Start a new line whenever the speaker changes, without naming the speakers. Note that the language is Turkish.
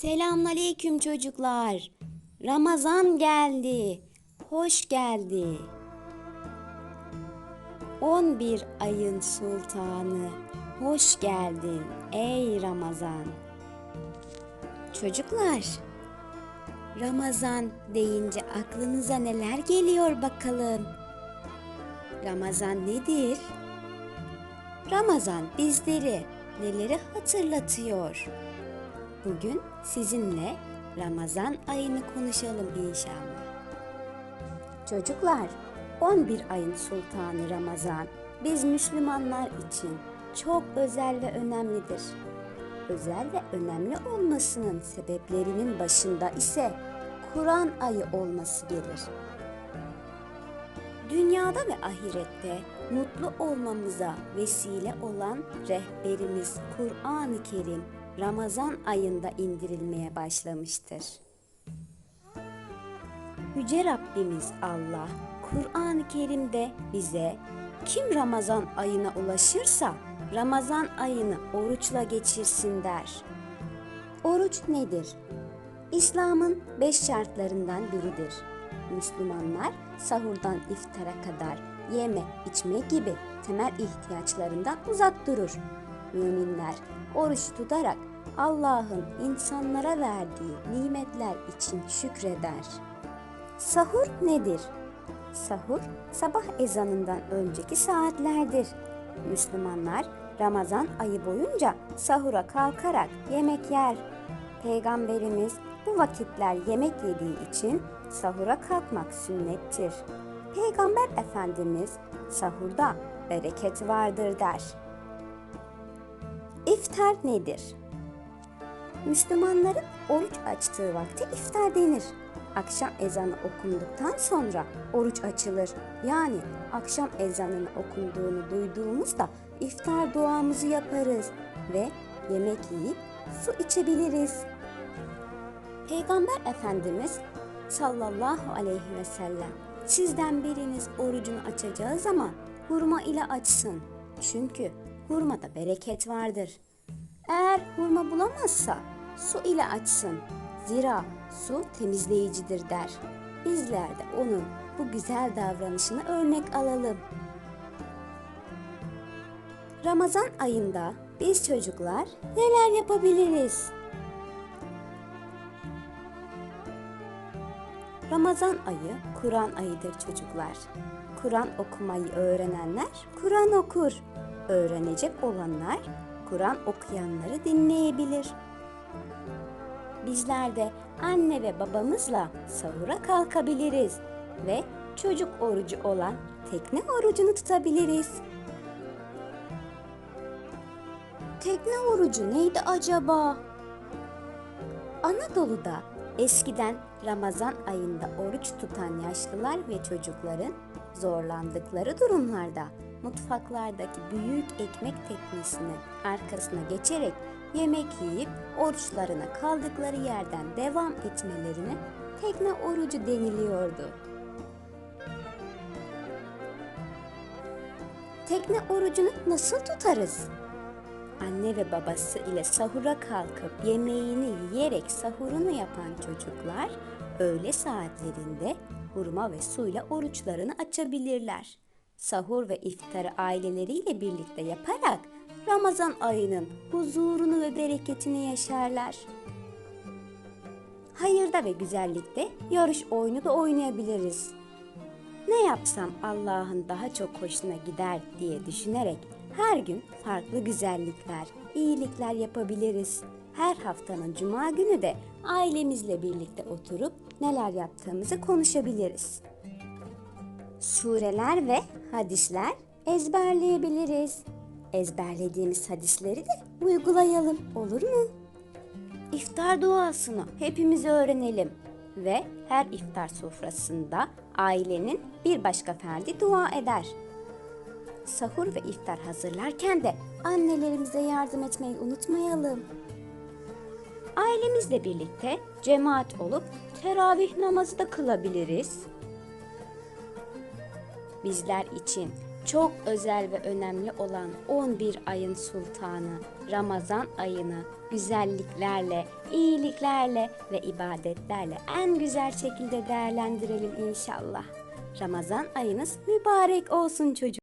Selamünaleyküm çocuklar. Ramazan geldi. Hoş geldi. 11 ayın sultanı. Hoş geldin ey Ramazan. Çocuklar, Ramazan deyince aklınıza neler geliyor bakalım? Ramazan nedir? Ramazan bizleri neleri hatırlatıyor? Bugün sizinle Ramazan ayını konuşalım inşallah. Çocuklar, 11 ayın sultanı Ramazan biz Müslümanlar için çok özel ve önemlidir. Özel ve önemli olmasının sebeplerinin başında ise Kur'an ayı olması gelir. Dünyada ve ahirette mutlu olmamıza vesile olan rehberimiz Kur'an-ı Kerim Ramazan ayında indirilmeye başlamıştır. Yüce Rabbimiz Allah Kur'an-ı Kerim'de bize kim Ramazan ayına ulaşırsa Ramazan ayını oruçla geçirsin der. Oruç nedir? İslam'ın beş şartlarından biridir. Müslümanlar sahurdan iftara kadar yeme, içme gibi temel ihtiyaçlarından uzak durur. Müminler oruç tutarak Allah'ın insanlara verdiği nimetler için şükreder. Sahur nedir? Sahur sabah ezanından önceki saatlerdir. Müslümanlar Ramazan ayı boyunca sahura kalkarak yemek yer. Peygamberimiz bu vakitler yemek yediği için sahura kalkmak sünnettir. Peygamber Efendimiz sahurda bereket vardır der. İftar nedir? Müslümanların oruç açtığı vakti iftar denir. Akşam ezanı okunduktan sonra oruç açılır. Yani akşam ezanının okunduğunu duyduğumuzda iftar duamızı yaparız ve yemek yiyip su içebiliriz. Peygamber Efendimiz sallallahu aleyhi ve sellem sizden biriniz orucunu açacağı zaman hurma ile açsın. Çünkü hurmada bereket vardır. Eğer hurma bulamazsa su ile açsın. Zira su temizleyicidir der. Bizler de onun bu güzel davranışını örnek alalım. Ramazan ayında biz çocuklar neler yapabiliriz? Ramazan ayı Kur'an ayıdır çocuklar. Kur'an okumayı öğrenenler Kur'an okur. Öğrenecek olanlar Kur'an okuyanları dinleyebilir. Bizler de anne ve babamızla sahura kalkabiliriz ve çocuk orucu olan tekne orucunu tutabiliriz. Tekne orucu neydi acaba? Anadolu'da eskiden Ramazan ayında oruç tutan yaşlılar ve çocukların zorlandıkları durumlarda mutfaklardaki büyük ekmek teknesinin arkasına geçerek yemek yiyip oruçlarına kaldıkları yerden devam etmelerine tekne orucu deniliyordu. Tekne orucunu nasıl tutarız? Anne ve babası ile sahura kalkıp yemeğini yiyerek sahurunu yapan çocuklar öğle saatlerinde hurma ve suyla oruçlarını açabilirler. Sahur ve iftarı aileleriyle birlikte yaparak Ramazan ayının huzurunu ve bereketini yaşarlar. Hayırda ve güzellikte yarış oyunu da oynayabiliriz. Ne yapsam Allah'ın daha çok hoşuna gider diye düşünerek her gün farklı güzellikler, iyilikler yapabiliriz. Her haftanın cuma günü de ailemizle birlikte oturup neler yaptığımızı konuşabiliriz. Sureler ve hadisler ezberleyebiliriz. Ezberlediğimiz hadisleri de uygulayalım olur mu? İftar duasını hepimiz öğrenelim ve her iftar sofrasında ailenin bir başka ferdi dua eder. Sahur ve iftar hazırlarken de annelerimize yardım etmeyi unutmayalım. Ailemizle birlikte cemaat olup teravih namazı da kılabiliriz. Bizler için çok özel ve önemli olan 11 ayın sultanı Ramazan ayını güzelliklerle, iyiliklerle ve ibadetlerle en güzel şekilde değerlendirelim inşallah. Ramazan ayınız mübarek olsun çocuk.